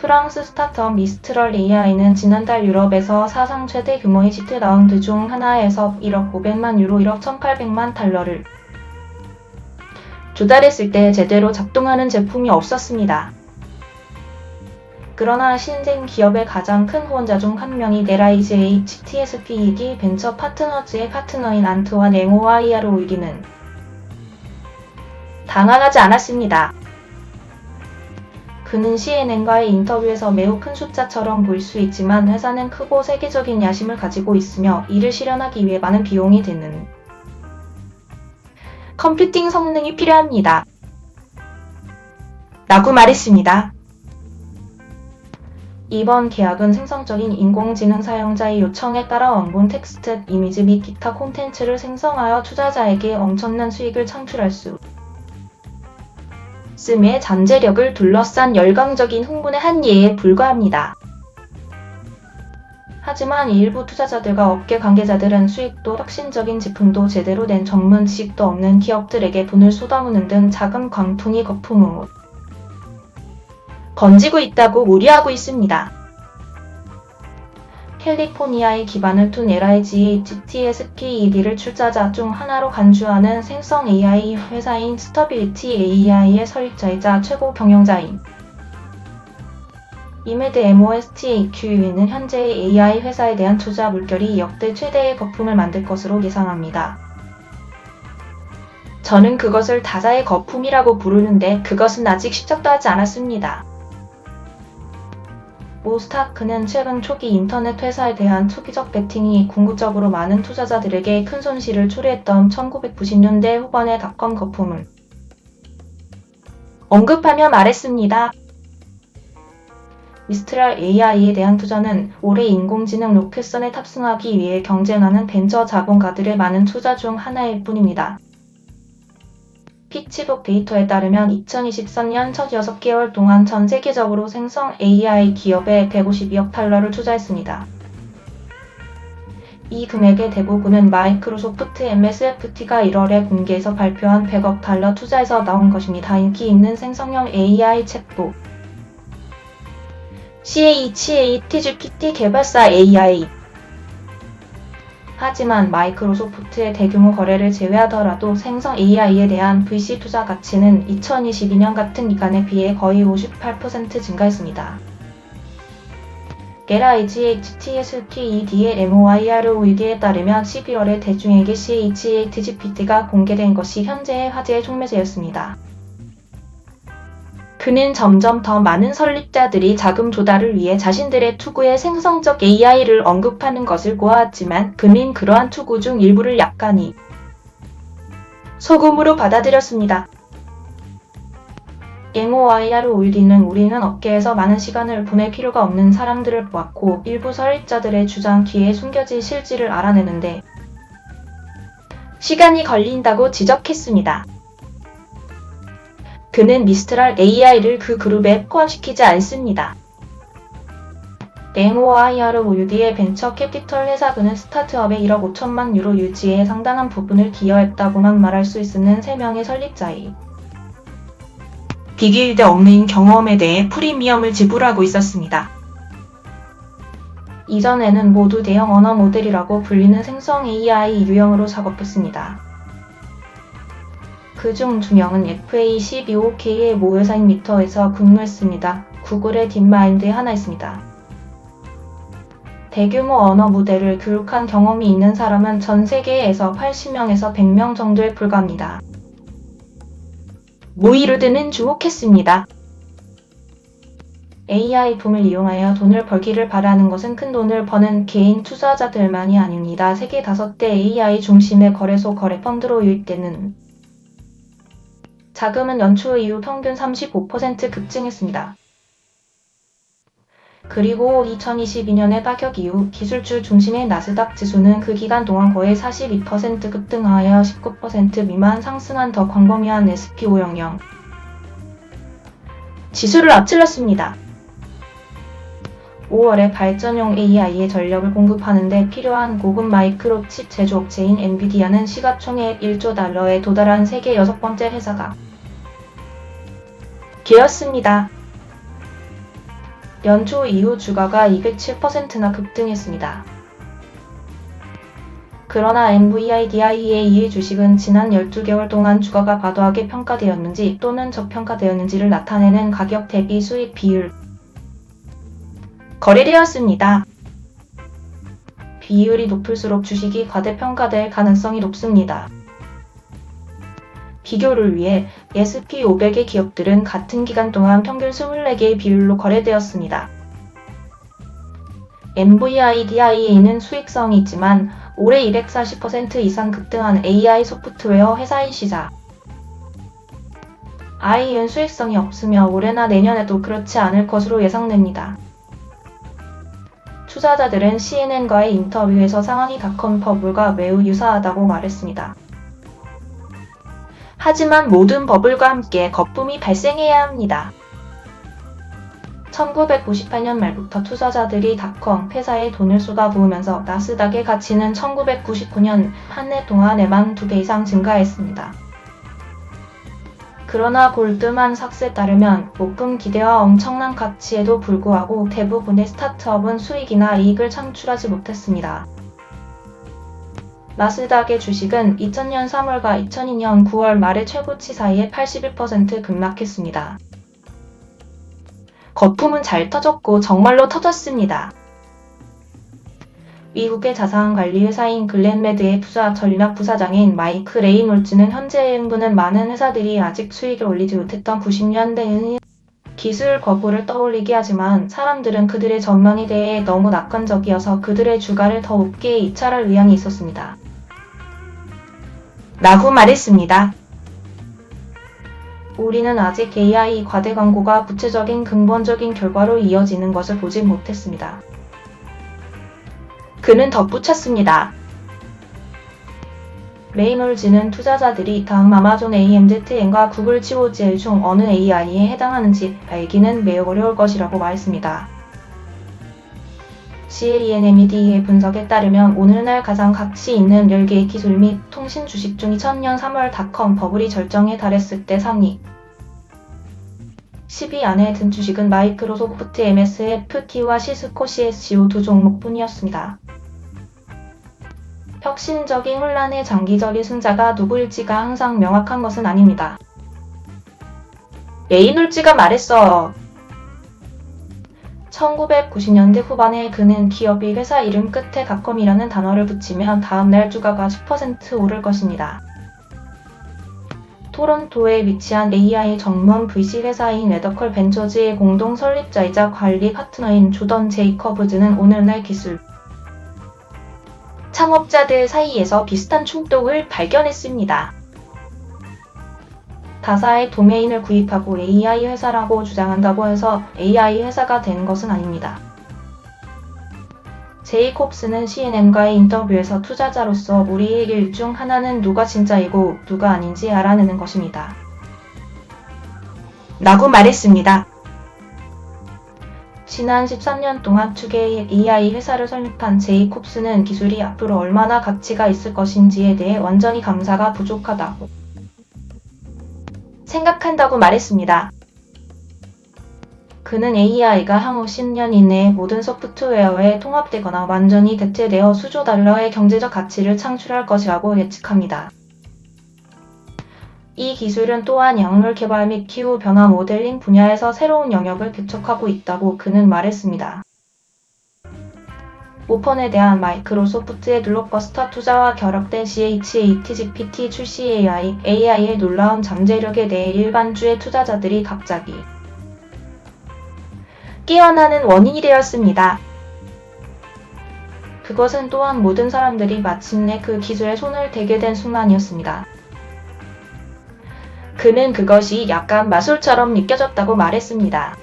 프랑스 스타트업 미스트럴 AI는 지난달 유럽에서 사상 최대 규모의 시트 라운드 중 하나에서 1억 500만 유로 1억 1800만 달러를 조달했을 때 제대로 작동하는 제품이 없었습니다. 그러나 신생 기업의 가장 큰 후원자 중 한 명이 네라이즈 HTSP이기 벤처 파트너즈의 파트너인 안트와 앵오와 이아르 오이기는 당황하지 않았습니다. 그는 CNN과의 인터뷰에서 매우 큰 숫자처럼 보일 수 있지만 회사는 크고 세계적인 야심을 가지고 있으며 이를 실현하기 위해 많은 비용이 드는 컴퓨팅 성능이 필요합니다. 라고 말했습니다. 이번 계약은 생성적인 인공지능 사용자의 요청에 따라 원본 텍스트, 이미지 및 기타 콘텐츠를 생성하여 투자자에게 엄청난 수익을 창출할 수 씀의 잠재력을 둘러싼 열광적인 흥분의 한 예에 불과합니다. 하지만 일부 투자자들과 업계 관계자들은 수익도 혁신적인 제품도 제대로 된 전문 지식도 없는 기업들에게 돈을 쏟아부는 등 자금 광풍이 거품으로 번지고 있다고 우려하고 있습니다. 캘리포니아에 기반을 둔 LIG GTSPED를 출자자 중 하나로 간주하는 생성 AI 회사인 스터빌리티 AI의 설립자이자 최고 경영자인 이메드 MOSTAQ는 현재의 AI 회사에 대한 투자 물결이 역대 최대의 거품을 만들 것으로 예상합니다. 저는 그것을 다자의 거품이라고 부르는데 그것은 아직 시작도 하지 않았습니다. 모 스타크는 최근 초기 인터넷 회사에 대한 투기적 베팅이 궁극적으로 많은 투자자들에게 큰 손실을 초래했던 1990년대 후반의 닷컴 거품을 언급하며 말했습니다. 미스트랄 AI에 대한 투자는 올해 인공지능 로켓선에 탑승하기 위해 경쟁하는 벤처 자본가들의 많은 투자 중 하나일 뿐입니다. 피치북 데이터에 따르면 2023년 첫 6개월 동안 전 세계적으로 생성 AI 기업에 152억 달러를 투자했습니다. 이 금액의 대부분은 마이크로소프트 MSFT가 1월에 공개해서 발표한 100억 달러 투자에서 나온 것입니다. 인기 있는 생성형 AI 챗봇 ChatGPT 개발사 AI 하지만 마이크로소프트의 대규모 거래를 제외하더라도 생성 AI에 대한 VC 투자 가치는 2022년 같은 기간에 비해 거의 58% 증가했습니다. 게라이지 HTSPED의 MOIROED에 따르면 11월에 대중에게 ChatGPT가 공개된 것이 현재의 화제의 촉매제였습니다. 그는 점점 더 많은 설립자들이 자금 조달을 위해 자신들의 투구에 생성적 AI를 언급하는 것을 고하지만 그는 그러한 투구 중 일부를 약간이 소금으로 받아들였습니다. MOIR 올디는 우리는 업계에서 많은 시간을 보낼 필요가 없는 사람들을 보았고 일부 설립자들의 주장 뒤에 숨겨진 실질을 알아내는데 시간이 걸린다고 지적했습니다. 그는 미스트랄 AI를 그 그룹에 포함시키지 않습니다. MOIR 모유디의 벤처 캐피털 회사 그는 스타트업에 1억 5천만 유로 유지에 상당한 부분을 기여했다고만 말할 수 있는 3명의 설립자이 비교일대 없는 경험에 대해 프리미엄을 지불하고 있었습니다. 이전에는 모두 대형 언어 모델이라고 불리는 생성 AI 유형으로 작업했습니다. 그중 두 명은 FA12OK의 모 회사인 미터에서 근무했습니다. 구글의 딥마인드에 하나 있습니다. 대규모 언어 모델을 교육한 경험이 있는 사람은 전 세계에서 80명에서 100명 정도에 불과합니다. 모이르드는 주목했습니다. AI 붐을 이용하여 돈을 벌기를 바라는 것은 큰 돈을 버는 개인 투자자들만이 아닙니다. 세계 다섯 대 AI 중심의 거래소 거래 펀드로 유입되는 자금은 연초 이후 평균 35% 급증했습니다. 그리고 2022년의 파격 이후 기술주 중심의 나스닥 지수는 그 기간 동안 거의 42% 급등하여 19% 미만 상승한 더 광범위한 SP500 지수를 앞질렀습니다. 5월에 발전용 AI의 전력을 공급하는데 필요한 고급 마이크로칩 제조업체인 엔비디아는 시가총액 1조 달러에 도달한 세계 여섯 번째 회사가 되었습니다. 연초 이후 주가가 207%나 급등했습니다. 그러나 NVIDIA의 주식은 지난 12개월 동안 주가가 과도하게 평가되었는지 또는 저평가되었는지를 나타내는 가격 대비 수익 비율 거래되었습니다. 비율이 높을수록 주식이 과대평가될 가능성이 높습니다. 비교를 위해 S&P 500의 기업들은 같은 기간 동안 평균 24개의 비율로 거래되었습니다. NVIDIA는 수익성이 있지만 올해 240% 이상 급등한 AI 소프트웨어 회사인 시자. IE은 수익성이 없으며 올해나 내년에도 그렇지 않을 것으로 예상됩니다. 투자자들은 CNN과의 인터뷰에서 상황이 닷컴 버블과 매우 유사하다고 말했습니다. 하지만 모든 버블과 함께 거품이 발생해야 합니다. 1998년 말부터 투자자들이 닷컴 회사에 돈을 쏟아부으면서 나스닥의 가치는 1999년 한 해 동안에만 두배 이상 증가했습니다. 그러나 골드만 삭스에 따르면 높은 기대와 엄청난 가치에도 불구하고 대부분의 스타트업은 수익이나 이익을 창출하지 못했습니다. 나스닥의 주식은 2000년 3월과 2002년 9월 말의 최고치 사이에 81% 급락했습니다. 거품은 잘 터졌고 정말로 터졌습니다. 미국의 자산관리 회사인 글렌메드의 부자 전략 부사장인 마이크 레이놀즈는 현재 행부는 많은 회사들이 아직 수익을 올리지 못했던 90년대의 기술 거부를 떠올리게 하지만 사람들은 그들의 전망에 대해 너무 낙관적이어서 그들의 주가를 더 높게 이탈할 의향이 있었습니다. 라고 말했습니다. 우리는 아직 AI 과대 광고가 구체적인 근본적인 결과로 이어지는 것을 보지 못했습니다. 그는 덧붙였습니다. 레이놀즈는 투자자들이 다음 아마존 AMZN과 구글 GOGL 중 어느 AI에 해당하는지 알기는 매우 어려울 것이라고 말했습니다. CLENMED의 분석에 따르면 오늘날 가장 가치 있는 10개의 기술 및 통신 주식 중 2000년 3월 닷컴 버블이 절정에 달했을 때 상위 10위 안에 든 주식은 마이크로소프트 MSFT와 시스코 CSGO 두 종목뿐이었습니다. 혁신적인 혼란의 장기적인 승자가 누구일지가 항상 명확한 것은 아닙니다. 레이놀즈가 말했어. 1990년대 후반에 그는 기업이 회사 이름 끝에 닷컴이라는 단어를 붙이면 다음날 주가가 10% 오를 것입니다. 토론토에 위치한 AI 전문 VC 회사인 레더컬 벤처즈의 공동 설립자이자 관리 파트너인 조던 제이커브즈는 오늘날 기술 창업자들 사이에서 비슷한 충동을 발견했습니다. 다사의 도메인을 구입하고 AI 회사라고 주장한다고 해서 AI 회사가 된 것은 아닙니다. 제이콥스는 CNN과의 인터뷰에서 투자자로서 우리의 일중 하나는 누가 진짜이고 누가 아닌지 알아내는 것입니다. 라고 말했습니다. 지난 13년 동안 투개의 AI 회사를 설립한 제이콥스는 기술이 앞으로 얼마나 가치가 있을 것인지에 대해 완전히 감사가 부족하다고 생각한다고 말했습니다. 그는 AI가 향후 10년 이내에 모든 소프트웨어에 통합되거나 완전히 대체되어 수조 달러의 경제적 가치를 창출할 것이라고 예측합니다. 이 기술은 또한 약물 개발 및 기후 변화 모델링 분야에서 새로운 영역을 개척하고 있다고 그는 말했습니다. 오펀에 대한 마이크로소프트의 블록버스터 투자와 결합된 ChatGPT 출시 AI, AI의 놀라운 잠재력에 대해 일반주의 투자자들이 갑자기 깨어나는 원인이 되었습니다. 그것은 또한 모든 사람들이 마침내 그 기술에 손을 대게 된 순간이었습니다. 그는 그것이 약간 마술처럼 느껴졌다고 말했습니다.